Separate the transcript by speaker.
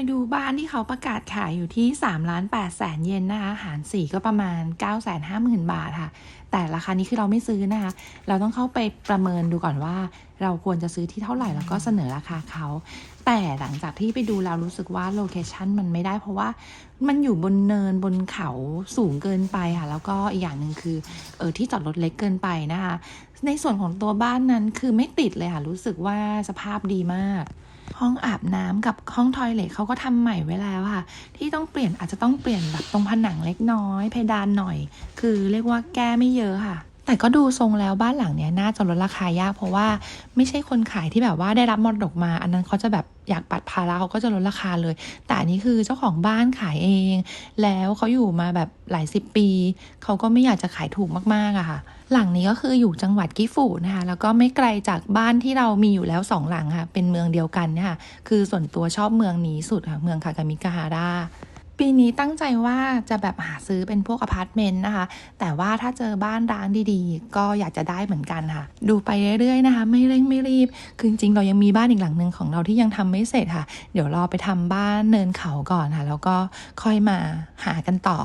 Speaker 1: ไปดูบ้านที่เขาประกาศขายอยู่ที่3ล้าน8แสนเยนนะคะ หาร 4 ก็ประมาณ 9 5 0 0 0 0 บาทค่ะ แต่ราคานี้คือเราไม่ซื้อนะคะ เราต้องเข้าไปประเมินดูก่อนว่า เราควรจะซื้อที่เท่าไหร่แล้วก็เสนอราคาเขาแต่หลังจากที่ไปดูเรารู้สึกว่าโลเคชันมันไม่ได้เพราะว่ามันอยู่บนเนินบนเขาสูงเกินไปค่ะแล้วก็อีกอย่างหนึ่งคือเออที่จอดรถเล็กเกินไปนะคะในส่วนของตัวบ้านนั้นคือไม่ติดเลยค่ะรู้สึกว่าสภาพดีมากห้องอาบน้ำกับห้องทอยเลทเขาก็ทำใหม่ไว้แล้วค่ะ ที่ต้องเปลี่ยนอาจจะต้องเปลี่ยนแบบตรงผนังเล็กน้อย เพดานหน่อย คือเรียกว่าแก้ไม่เยอะค่ะ แต่ก็ดูทรงแล้วบ้านหลังเนี้ยน่าจะลดราคายาก เพราะว่าไม่ใช่คนขายที่แบบว่าได้รับมรดกมา อันนั้นเขาจะแบบอยากปัดภาระเขาก็จะลดราคาเลย แต่อันนี้คือเจ้าของบ้านขายเอง แล้วเขาอยู่มาแบบหลายสิบปี เขาก็ไม่อยากจะขายถูกมากๆอะค่ะ หลังนี้ก็คืออยู่จังหวัดกิฟูนะคะ แล้วก็ไม่ไกลจากบ้านที่เรามีอยู่แล้วสองหลังค่ะ เป็นเมืองเดียวกันเนี่ยค่ะ คือส่วนตัวชอบเมืองนี้สุดค่ะ เมืองคากามิกาฮาร่า ปีนี้ตั้งใจว่าจะแบบหาซื้อเป็นพวกอพาร์ตเมนต์นะคะ แต่ว่าถ้าเจอบ้านร้างดีๆ ก็อยากจะได้เหมือนกันค่ะ ดูไปเรื่อยๆนะคะ ไม่เร่งไม่รีบ คือจริงๆเรายังมีบ้านอีกหลังหนึ่งของเราที่ยังทำไม่เสร็จค่ะ เดี๋ยวรอไปทำบ้านเนินเขาก่อนค่ะ แล้วก็ค่อยมาหากันต่อ